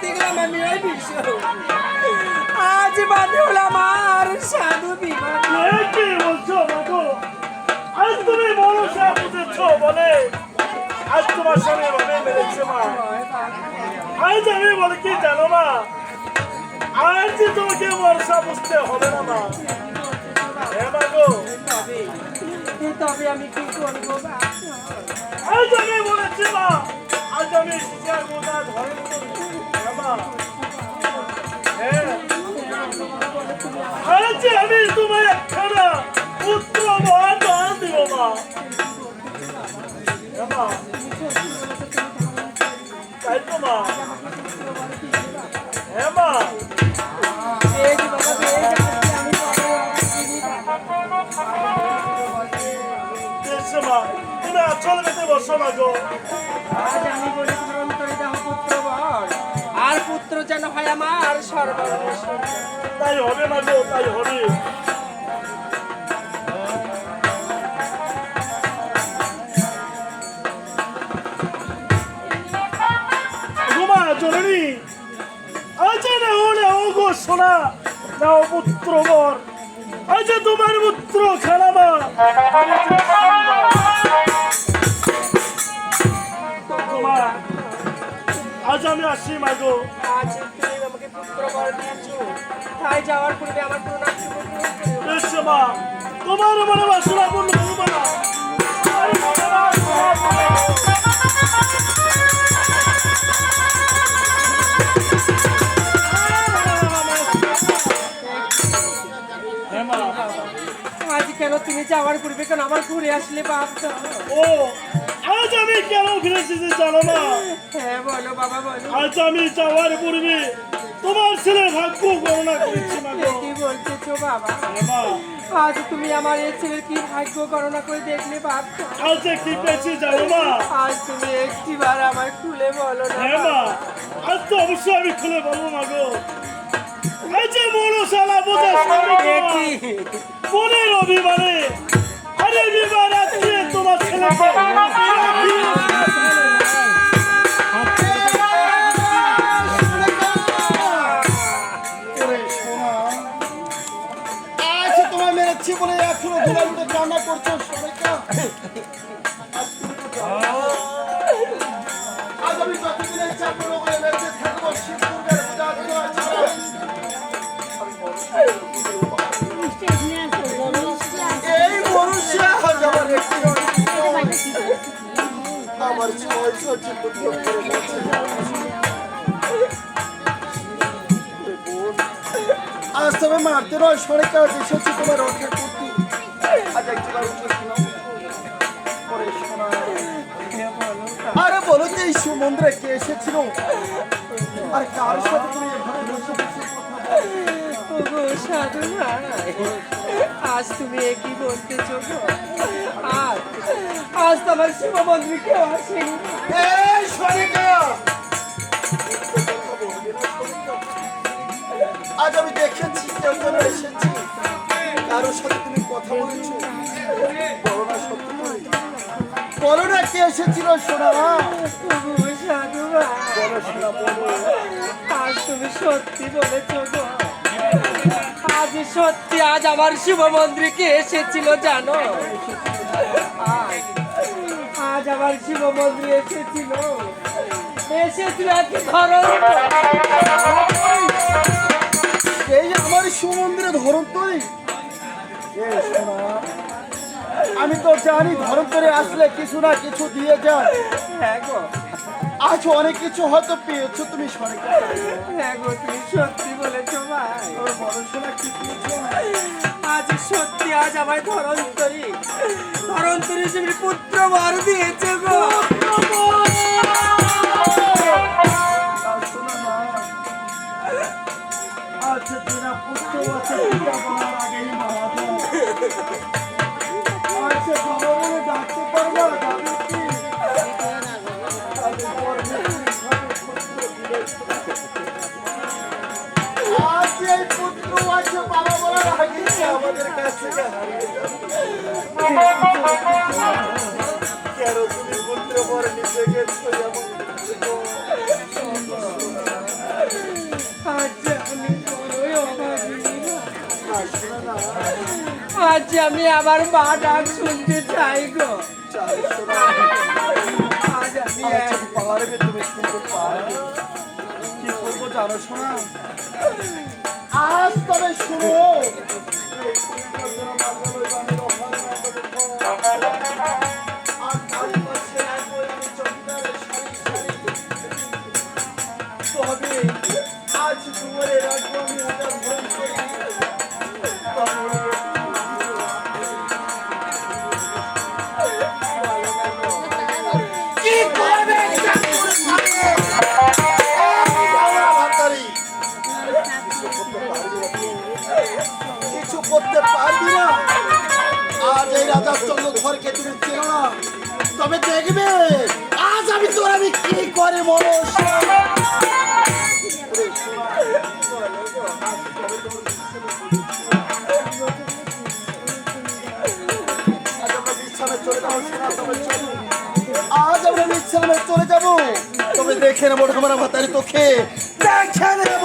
গেলাম আমি ওই বিষয় আজ বাদে হলাম আর সাধু কি বলছো মাগো আজ তুমি বড় সা বুঝেছ বলে। আজ তোমার সঙ্গে ভাবে মেরেছে মা। আজ আমি বলে কি জানো না আজ তোমাকে বর্ষা বুঝতে হবে না মা। হ্যাঁ মাগো তবে আমি কি করব? আজ আমি বলেছি মা আজ আমি শিকার গোটা হ্যাঁ আজ আমি তোমার একখানা পুত্র মহান দান দিব, মা। তাই তো, মা। হ্যাঁ মা। তুমি আচল আমি বলি করে পুত্র বর পুত্র যেন হয় আমার সর্বনাশ। তাই হবে না গো, তাই হবে। সোনা পুত্র বর আজ তোমার পুত্র আজ আমি আসি মাগো আজ তুমি আমাকে পুত্র বর দিয়েছ। তাই যাওয়ার পূর্বে আমার প্রণাম গ্রহণ করো। বেশ মা। তোমার মনে বাসনা পূর্ণ করব না আজ কেন তুমি যাওয়ার পূর্বে কেন আমার ঘুরে আসলে বাপ? ও আজ আমি কেন ফিরে এসেছি জানো না হ্যাঁ বলো বাবা বলো। আজ আমি যাওয়ার পূর্বে তোমার ছেলের ভাগ্য গণনা করেছি না গো। কি বলতেছো বাবা? মা? আজ তুমি আমার এই ছেলের কি ভাগ্য গণনা করে দেখলে বাপ আজ কি পেয়েছি জানো না আজ তুমি একটিবার আমার খুলে বলো না হ্যাঁ মা আজ তো অবশ্যই আমি খুলে বলব না গো। বড় শালা বোঝা স্বামী? মনের অভিমানে আরে বিমান আজকে তোমার ছেলেকে আমার ছয় আজ তবে মারতে নয় সরে কাজ এসেছি তোমার রক্ষা করতে। আরে বলো যে এই সুমন্দ্রে কে এসেছিল? আর কার সাথে তুমি এভাবে বসে বসে কথা ওগো সাধু ভাই আজ তুমি একই বলতেছো গো আজ আজ তো আমার শিব মন্দির কেউ আসেনি এই সনিকা! আজ আমি দেখেছি কেউ যেন এসেছি। কারোর সাথে তুমি কথা বলেছ? বলো না সত্যি বলো না কে এসেছিল সোনা সাধু ভাই বলো সোনা বলো। আজ তুমি সত্যি বলেছ গো। আজ সত্যি আজ আমার শিব মন্দিরে কে এসেছিল জানো? আজ আমার শিব মন্দিরে এসেছিল। এসেছিল একটি ধরো এই আমার সুমন্দিরে ধরন তুই আমি তো জানি ধরন করে আসলে কিছু না কিছু দিয়ে যায়। হ্যাঁ গো। আজ অনেক কিছু হয়তো পেয়েছ তুমি সরকার হ্যাঁ গো তুমি সত্যি বলেছ ভাই। পড়াশোনা কি পেয়েছ? আজ সত্যি আজ আমায় ধরন্তরী। ধরন্তরী হিসেবে পুত্র মারুতি দিয়েছে গো। আজ আমি আমার মা ডাক শুনতে চাই গো। আজ আমি পারবে তুমি শুনতে পারবে কি করব জানো শোনা আজ তবে শুনো। আজ দুয়ারে রাখব আমি ওটা ভ্রমণ করি রাজার চন্দ্র ঘরকে তুমি চেনো না, তবে দেখবে। আজ আমরা বিশ্রামে চলে যাব। তবে দেখে নেব ঢামারা ভাতারি তোকে দেখে নেব।